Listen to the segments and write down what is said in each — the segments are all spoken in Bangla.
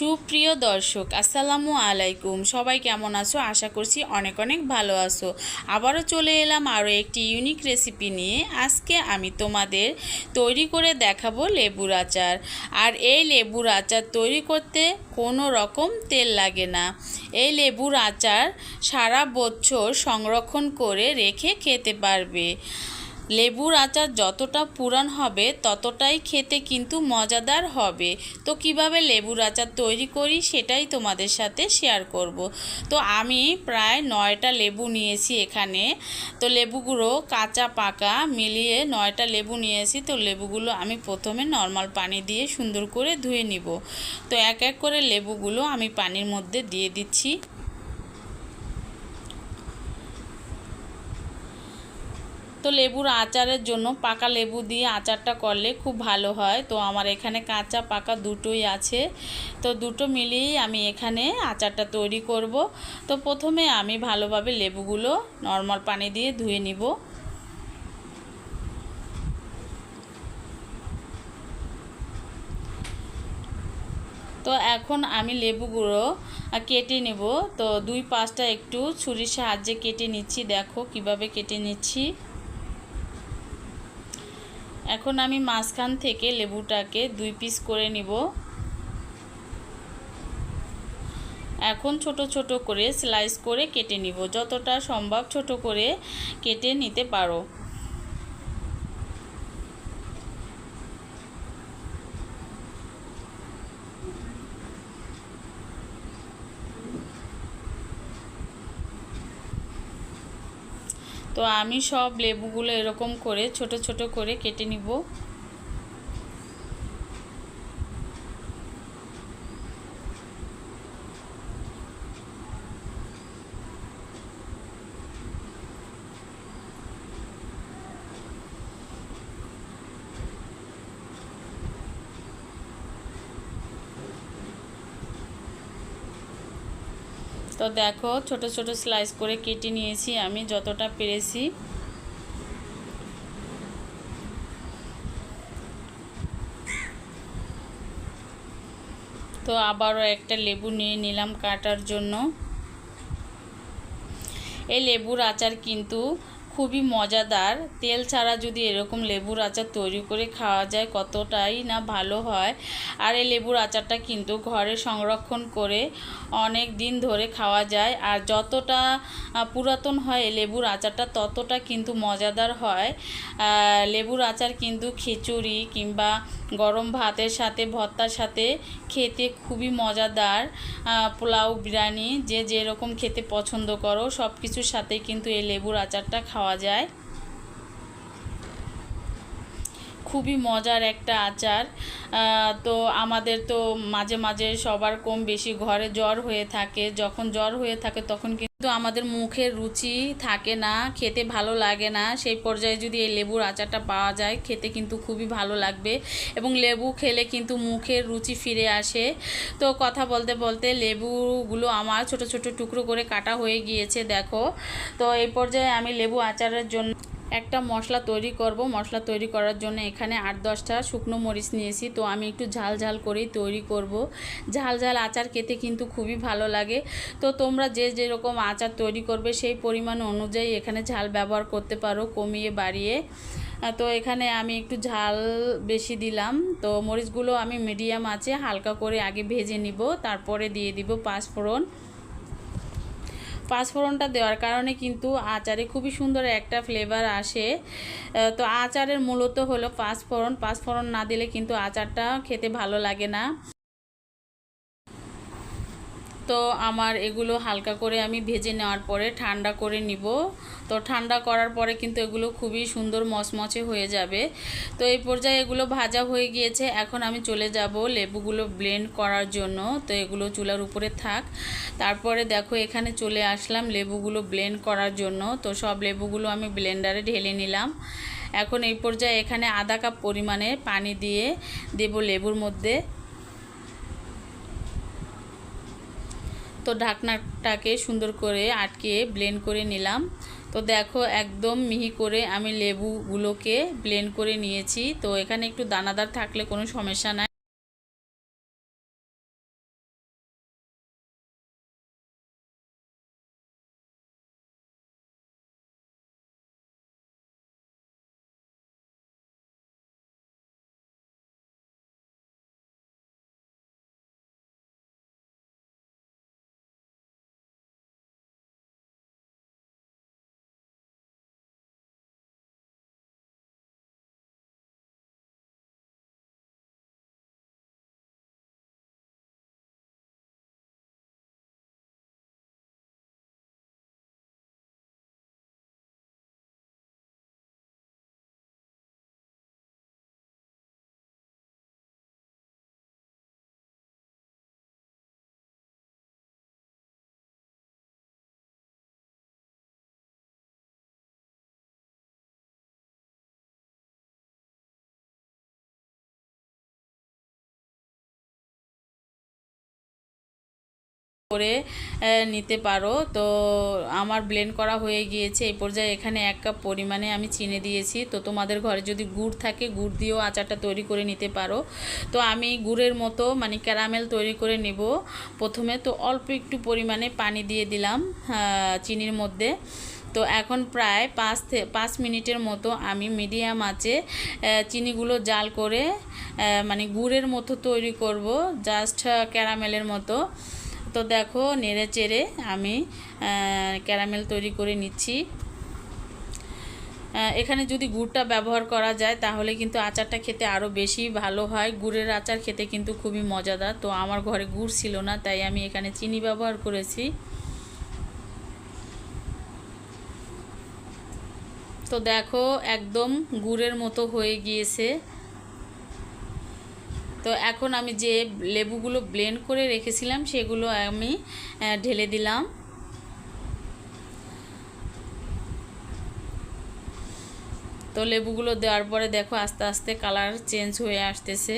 সুপ্রিয় দর্শক, আসসালামু আলাইকুম। সবাই কেমন আছো? আশা করছি অনেক অনেক ভালো আছো। আবারও চলে এলাম আরও একটি ইউনিক রেসিপি নিয়ে। আজকে আমি তোমাদের তৈরি করে দেখাবো লেবুর আচার। আর এই লেবুর আচার তৈরি করতে কোনো রকম তেল লাগে না। এই লেবুর আচার সারা বছর সংরক্ষণ করে রেখে খেতে পারবে। লেবুর আচার যতটা পুরান হবে, ততটাই খেতে কিন্তু মজাদার হবে। তো কীভাবে লেবুর আচার তৈরি করি সেটাই তোমাদের সাথে শেয়ার করব। তো আমি প্রায় নয়টা লেবু নিয়েছি এখানে। তো লেবুগুলো কাঁচা, পাকা মিলিয়ে নয়টা লেবু নিয়েছি। তো লেবুগুলো আমি প্রথমে নর্মাল পানি দিয়ে সুন্দর করে ধুয়ে নিব। তো এক এক করে লেবুগুলো আমি পানির মধ্যে দিয়ে দিচ্ছি। তো লেবুর আচারের জন্য পাকা লেবু দিয়ে আচারটা করলে খুব ভালো হয়। তো আমার এখানে কাঁচা, পাকা দুটোই আছে। তো দুটো মিলিয়েই আমি এখানে আচারটা তৈরি করব। তো প্রথমে আমি ভালোভাবে লেবুগুলো নর্মাল পানি দিয়ে ধুয়ে নিব। তো এখন আমি লেবুগুলো কেটে নেব। তো দুই পাঁচটা একটু ছুরির সাহায্যে কেটে নিচ্ছি। দেখো কীভাবে কেটে নিচ্ছি। এখন আমি মাঝখান থেকে লেবুটাকে দুই পিস করে নিব। এখন ছোট ছোট করে স্লাইস করে কেটে নিব। যতটা সম্ভব ছোট করে কেটে নিতে পারো। তো আমি সব লেবুগুলো এরকম করে ছোট ছোট করে কেটে নিব। তো দেখো, ছোট ছোট স্লাইস করে কেটে নিয়েছি আমি, যতটা পেরেছি। তো আবারও একটা লেবু নিয়ে নিলাম কাটার জন্য। এই লেবুর আচার কিন্তু খুবই মজাদার। তেল ছাড়া যদি এরকম লেবুর আচার তৈরি করে খাওয়া যায় কতটাই না ভালো হয়। আর এই লেবুর আচারটা কিন্তু ঘরে সংরক্ষণ করে অনেক দিন ধরে খাওয়া যায়। আর যতটা পুরাতন হয় এই লেবুর আচারটা, ততটা কিন্তু মজাদার হয়। লেবুর আচার কিন্তু খিচুড়ি কিংবা গরম ভাতের সাথে, ভর্তার সাথে খেতে খুবই মজাদার। পোলাও, বিরিয়ানি, যে যেরকম খেতে পছন্দ করো সব কিছুর সাথে কিন্তু এই লেবুর আচারটা খাওয়া যায়। খুবই মজার একটা আচার। তো আমাদের তো মাঝে মাঝে সবার কম বেশি ঘরে জ্বর হয়ে থাকে। যখন জ্বর হয়ে থাকে তখন কিন্তু আমাদের মুখের রুচি থাকে না, খেতে ভালো লাগে না। সেই পর্যায়ে যদি এই লেবুর আচারটা পাওয়া যায়, খেতে কিন্তু খুবই ভালো লাগবে এবং লেবু খেলে কিন্তু মুখের রুচি ফিরে আসে। তো কথা বলতে বলতে লেবুগুলো আমার ছোট ছোট টুকরো করে কাটা হয়ে গিয়েছে, দেখো। তো এই পর্যায়ে আমি লেবু আচারের জন্য একটা মশলা তৈরি করব। মশলা তৈরি করার জন্য এখানে আট দশটা শুকনো মরিচ নিয়েছি। তো আমি একটু ঝাল ঝাল করেই তৈরি করব। ঝাল ঝাল আচার খেতে কিন্তু খুবই ভালো লাগে। তো তোমরা যে যেরকম আচার তৈরি করবে সেই পরিমাণ অনুযায়ী এখানে ঝাল ব্যবহার করতে পারো কমিয়ে বাড়িয়ে। তো এখানে আমি একটু ঝাল বেশি দিলাম। তো মরিচগুলো আমি মিডিয়াম আছে হালকা করে আগে ভেজে নিব। তারপরে দিয়ে দিব পাঁচফোড়ন। পাঁচফোড়নটা দেওয়ার কারণে কিন্তু আচারে খুবই সুন্দর একটা ফ্লেভার আসে। তো আচারের মূলত হলো পাঁচফোড়ন। পাঁচফোড়ন না দিলে কিন্তু আচারটা খেতে ভালো লাগে না। তো আমার এগুলো হালকা করে আমি ভেজে নেওয়ার পরে ঠান্ডা করে নিব। তো ঠান্ডা করার পরে কিন্তু এগুলো খুবই সুন্দর মচমচে হয়ে যাবে। তো এই পর্যায়ে এগুলো ভাজা হয়ে গিয়েছে। এখন আমি চলে যাব লেবুগুলো ব্লেন্ড করার জন্য। তো এগুলো চুলার উপরে থাক। তারপরে দেখো এখানে চলে আসলাম লেবুগুলো ব্লেন্ড করার জন্য। তো সব লেবুগুলো আমি ব্লেন্ডারে ঢেলে নিলাম। এখন এই পর্যায়ে এখানে আধা কাপ পরিমাণে পানি দিয়ে দেব লেবুর মধ্যে। তো ঢাকনাটাকে সুন্দর করে আটকে ব্লেন্ড করে নিলাম। তো দেখো একদম মিহি করে আমি লেবুগুলোকে ব্লেন্ড করে নিয়েছি। তো এখানে একটু দানাদার থাকলে কোনো সমস্যা নাই। করে নিতে পারো। তো আমার ব্লেন্ড করা হয়ে গিয়েছে এই পর্যায়ে। এখানে এক কাপ পরিমাণে আমি চিনি দিয়েছি। তো তোমাদের ঘরে যদি গুড় থাকে, গুড় দিয়েও আচারটা তৈরি করে নিতে পারো। তো আমি গুড়ের মতো মানে ক্যারামেল তৈরি করে নেব প্রথমে। তো অল্প একটু পরিমাণে পানি দিয়ে দিলাম চিনির মধ্যে। তো এখন প্রায় পাঁচ পাঁচ মিনিটের মতো আমি মিডিয়াম আঁচে চিনিগুলো জাল করে মানে গুড়ের মতো তৈরি করব জাস্ট ক্যারামেলের মতো। তো দেখো, নেড়ে চেড়ে আমি ক্যারামেল তৈরি করে নিচ্ছি। এখানে যদি গুড়টা ব্যবহার করা যায়, তাহলে কিন্তু আচারটা খেতে আরও বেশি ভালো হয়। গুড়ের আচার খেতে কিন্তু খুবই মজাদার। তো আমার ঘরে গুড় ছিল না, তাই আমি এখানে চিনি ব্যবহার করেছি। তো দেখো, একদম গুড়ের মতো হয়ে গিয়েছে। তো এখন আমি যে লেবুগুলো ব্লেন্ড করে রেখেছিলাম, সেগুলো আমি ঢেলে দিলাম। তো লেবুগুলো দেওয়ার পরে দেখো আস্তে আস্তে কালার চেঞ্জ হয়ে আসতেছে।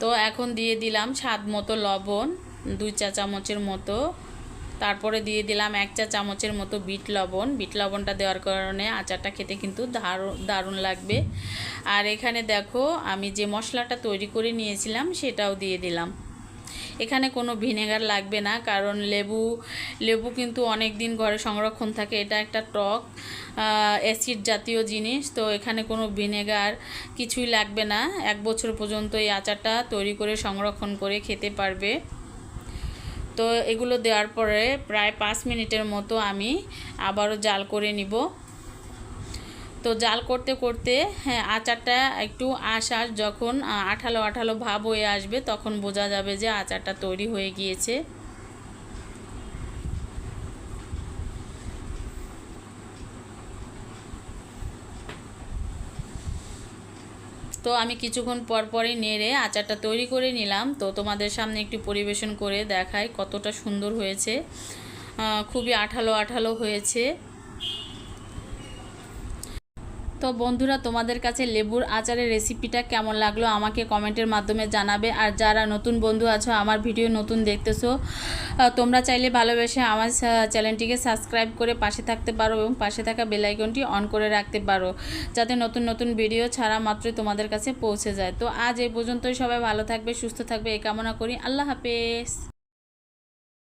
তো এখন দিয়ে দিলাম স্বাদ মতো লবণ, দুই চা চামচের মতো। তারপরে দিয়ে দিলাম এক চা চামচের মতো বিট লবণ। বিট লবণটা দেওয়ার কারণে আচারটা খেতে কিন্তু দারুণ লাগবে। আর এখানে দেখো, আমি যে মশলাটা তৈরি করে নিয়েছিলাম সেটাও দিয়ে দিলাম। এখানে কোনো ভিনেগার লাগবে না, কারণ লেবু লেবু কিন্তু অনেক দিন ঘরে সংরক্ষণ থাকে। এটা একটা টক অ্যাসিড জাতীয় জিনিস, তো এখানে কোনো ভিনেগার কিছুই লাগবে না। এক বছর পর্যন্ত এই আচারটা তৈরি করে সংরক্ষণ করে খেতে পারবে। তো এগুলো দেওয়ার পরে প্রায় পাঁচ মিনিটের মতো আমি আবারও জাল করে নিব। তো জাল করতে করতে হ্যাঁ আচারটা একটু আশাস যখন আঠালো আঠালো ভাব হয়ে আসবে তখন বোঝা যাবে যে আচারটা তৈরি হয়ে গিয়েছে। তো আমি কিছুক্ষণ পর পরই নেড়ে আচারটা তৈরি করে নিলাম। তো তোমাদের সামনে একটু পরিবেশন করে দেখাই কতটা সুন্দর হয়েছে। খুবই আঠালো আঠালো হয়েছে। তো বন্ধুরা, তোমাদের কাছে লেবুর আচারের রেসিপিটা কেমন লাগল আমাকে কমেন্টের মাধ্যমে জানাবে। আর যারা নতুন বন্ধু আছো, আমার ভিডিও নতুন দেখতেছো তোমরা চাইলে ভালোবেসে আমার চ্যানেলটিকে সাবস্ক্রাইব করে পাশে থাকতে পারো এবং পাশে থাকা বেল আইকনটি অন করে রাখতে পারো, যাতে নতুন নতুন ভিডিও ছাড়া মাত্রই তোমাদের কাছে পৌঁছে যায়। তো আজ এই পর্যন্তই সবাই ভালো থাকবে, সুস্থ থাকবে, এই কামনা করি। আল্লাহ হাফেজ।